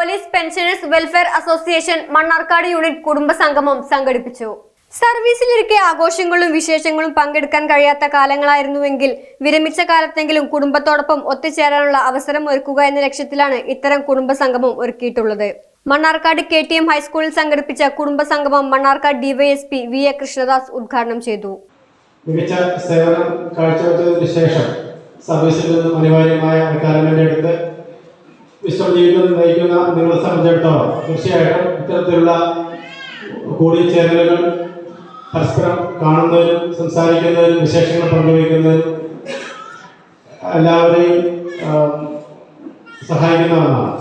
Welfare association Mannarkkad unit കുടുംബസംഗമം സംഘടിപ്പിച്ചു. സർവീസിലിരിക്കെ ആഘോഷങ്ങളും വിശേഷങ്ങളും പങ്കെടുക്കാൻ കഴിയാത്ത കാലങ്ങളായിരുന്നുവെങ്കിൽ വിരമിച്ച കാലത്തെങ്കിലും കുടുംബത്തോടൊപ്പം ഒത്തുചേരാനുള്ള അവസരം ഒരുക്കുക എന്ന ലക്ഷ്യത്തിലാണ് ഇത്തരം കുടുംബസംഗമം ഒരുക്കിയിട്ടുള്ളത്. മണ്ണാർക്കാട് കെ ടി എം ഹൈസ്കൂളിൽ സംഘടിപ്പിച്ച കുടുംബസംഗമം Mannarkkad DYSP V A Krishnadas ഉദ്ഘാടനം ചെയ്തു. മികച്ച സേവനം കാഴ്ചവെച്ചതിനു ശേഷം സർവീസിൽ നിന്നും അനിവാര്യമായ റിട്ടയർമെന്റ് എടുത്ത് വിശ്രമ ജീവിതം നയിക്കുന്ന നിങ്ങളെ സംബന്ധിച്ചിടത്തോളം തീർച്ചയായിട്ടും ഇത്തരത്തിലുള്ള കൂടിച്ചേരലുകൾ പരസ്പരം കാണുന്നതിനും സംസാരിക്കുന്നതിനും വിശേഷങ്ങൾ പങ്കുവയ്ക്കുന്നതിനും എല്ലാവരെയും സഹായിക്കുന്ന ഒന്നാണ്.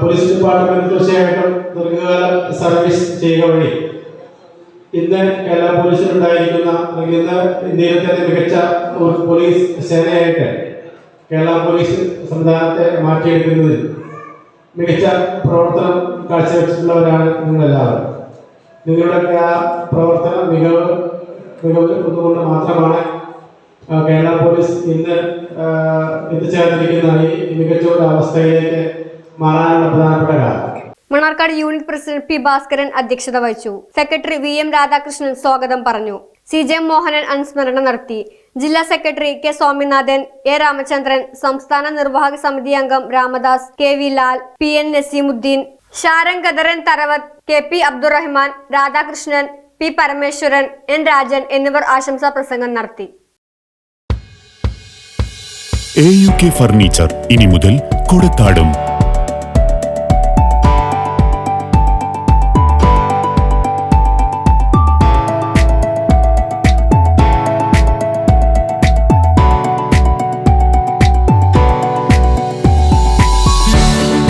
പോലീസ് ഡിപ്പാർട്ട്മെന്റ് തീർച്ചയായിട്ടും ദീർഘകാല സർവീസ് ചെയ്യുക വഴി ഇന്ന് കേരള പോലീസിലുണ്ടായിരിക്കുന്ന അല്ലെങ്കിൽ ഇന്ന് ഇന്ത്യയിലെ തന്നെ മികച്ച ഒരു പോലീസ് സേനയായിട്ട് കേരള പോലീസ് സംവിധാനത്തെ മാറ്റിയെടുക്കുന്നതിൽ മികച്ച പ്രവർത്തനം കാഴ്ചവെച്ചിട്ടുള്ളവരാണ് നിങ്ങളെല്ലാവരും. നിങ്ങളുടെയൊക്കെ ആ പ്രവർത്തന മികവ് മികവ് ഒന്നുകൊണ്ട് മാത്രമാണ് കേരള പോലീസ് ഇന്ന് എത്തിച്ചേർന്നിരിക്കുന്ന ഈ മികച്ച ഒരു അവസ്ഥയിലേക്ക് മാറാനുള്ള പ്രധാനപ്പെട്ട കാരണം. Mannarkkad unit president P Bhaskaran അധ്യക്ഷത വഹിച്ചു. സെക്രട്ടറി വി എം രാധാകൃഷ്ണൻ സ്വാഗതം പറഞ്ഞു. സി ജെ മോഹനൻ അനുസ്മരണം നടത്തി. ജില്ലാ secretary K Swaminathan A Ramachandran സംസ്ഥാന നിർവാഹക സമിതി അംഗം Ramadas K V Lal P N Naseemuddeen Sharan Khadaran Tharavath K P Abdurahman Radhakrishnan P Parameswaran N Rajan എന്നിവർ ആശംസാ പ്രസംഗം നടത്തി. എ യു കെ ഫർണിച്ചർ ഇനി മുതൽ കൊടുത്താടും.